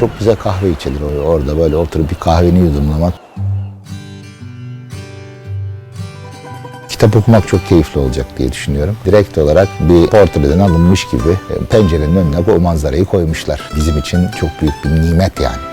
çok güzel kahve içilir or- orada böyle oturup bir kahveni yudumlamak. Kitap okumak çok keyifli olacak diye düşünüyorum. Direkt olarak bir portreden alınmış gibi e, pencerenin önüne o manzarayı koymuşlar. Bizim için çok büyük bir nimet yani.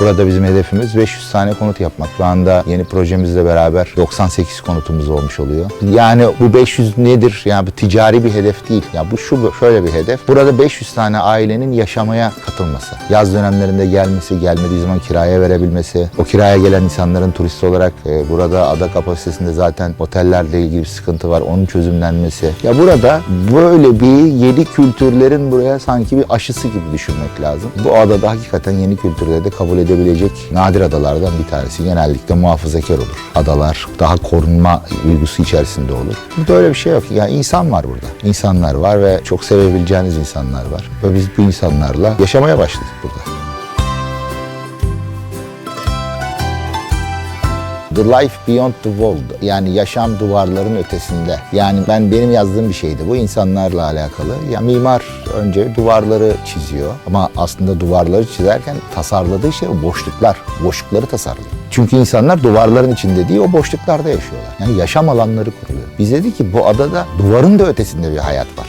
Burada bizim hedefimiz 500 tane konut yapmak. Şu anda yeni projemizle beraber 98 konutumuz olmuş oluyor. Yani bu 500 nedir? Yani bu ticari bir hedef değil. Ya bu şu şöyle bir hedef. Burada 500 tane ailenin yaşamaya katılması. Yaz dönemlerinde gelmesi, gelmediği zaman kiraya verebilmesi. O kiraya gelen insanların turist olarak e, burada ada kapasitesinde zaten otellerle ilgili bir sıkıntı var. Onun çözümlenmesi. Ya burada böyle bir yeni kültürlerin buraya sanki bir aşısı gibi düşünmek lazım. Bu adada hakikaten yeni kültürleri de kabul edebilecek nadir adalardan bir tanesi. Genellikle muhafazakar olur. Adalar daha korunma duygusu içerisinde olur. Burada öyle bir şey yok. Yani insan var burada. İnsanlar var ve çok sevebileceğiniz insanlar var. Ve biz bu insanlarla yaşamaya başladık burada. The Life Beyond the Wall yani yaşam duvarların ötesinde. Yani ben benim yazdığım bir şeydi bu insanlarla alakalı. Ya mimar önce duvarları çiziyor ama aslında duvarları çizerken tasarladığı şey boşluklar. Boşlukları tasarlıyor. Çünkü insanlar duvarların içinde değil o boşluklarda yaşıyorlar. Yani yaşam alanları kuruluyor. Biz dedik ki bu adada duvarın da ötesinde bir hayat var.